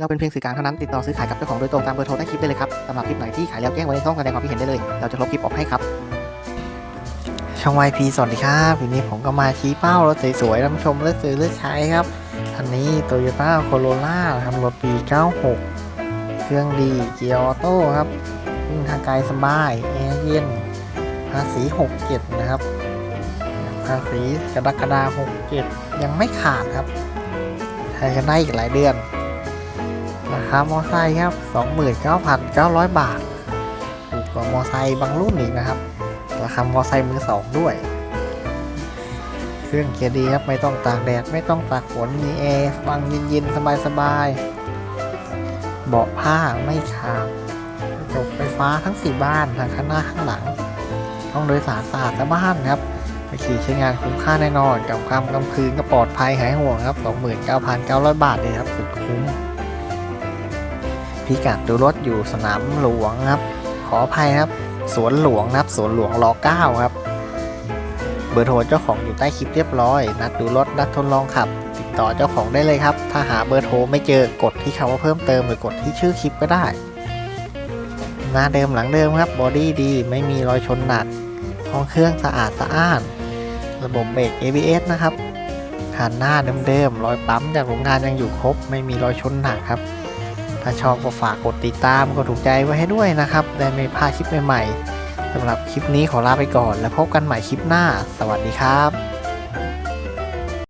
เราเป็นเพียงสื่อกลางเท่านั้นติดต่อซื้อขายกับเจ้าของโดยตรงตามเบอร์โทรใต้คลิปได้เลยครับสำหรับคลิปไหนที่ขายแล้วแจ้งไว้ในช่องแสดงความคิดเห็นได้เลย เราจะลบคลิปออกให้ครับ ช่องวายพีสวัสดีครับวันนี้ผมก็มาชี้เป้ารถสวยๆท่านผู้ชมเลือกซื้อเลือกใช้ครับคันนี้ Toyota Corolla ครับรถปี 96 เครื่องดีเกียร์ออโต้ครับวิ่งทางไกลสบายแอร์เย็นภาษี67 นะครับภาษีกรกฎาคม67 ยังไม่ขาดครับใช้กันได้อีกหลายเดือน ราคามอไซค์ครับ 29,900 บาทถูกกว่ามอไซค์บางรุ่นอีกนะครับ ราคามอไซค์มือสองด้วย เครื่องเกียร์ดีครับ ไม่ต้องตากแดด ไม่ต้องตากฝน มีแอร์ฟังเย็นๆ สบายๆ เบาะผ้าไม่ขาดระจกไฟฟ้าทั้ง 4 บ้านทั้งข้างหน้าข้างหลัง ห้องโดยสารสะอาดสะบ้านครับไปขี่ใช้งานคุ้มค่าแน่นอนกับค่ำกลางคืนก็ปลอดภัยหายห่วงครับ 29,900 บาทเลยครับ สุดคุ้ม พิกัดดูรถอยู่สนามหลวงครับ ขออภัยครับ สวนหลวงนะครับ สวนหลวงร9ครับ เบอร์โทรเจ้าของอยู่ใต้คลิปเรียบร้อย นัดดูรถนัดทดลองขับ ติดต่อเจ้าของได้เลยครับ ถ้าหาเบอร์โทรไม่เจอกดที่คำว่าเพิ่มเติมหรือกดที่ชื่อคลิปก็ได้ หน้าเดิมหลังเดิมครับบอดี้ดีไม่มีรอยชนหนักห้องเครื่องสะอาดสะอ้าน ระบบเบรก ABS นะครับหันหน้าเดิมๆรอยปั๊มจากโรงงานยังอยู่ครบ ไม่มีรอยชนหนักครับ ถ้าชอบก็ฝากกดติดตามกดถูกใจไว้ให้ด้วยนะครับ ได้ไม่พลาดคลิปใหม่ๆสำหรับคลิปนี้ขอลาไปก่อน แล้วพบกันใหม่คลิปหน้า สวัสดีครับ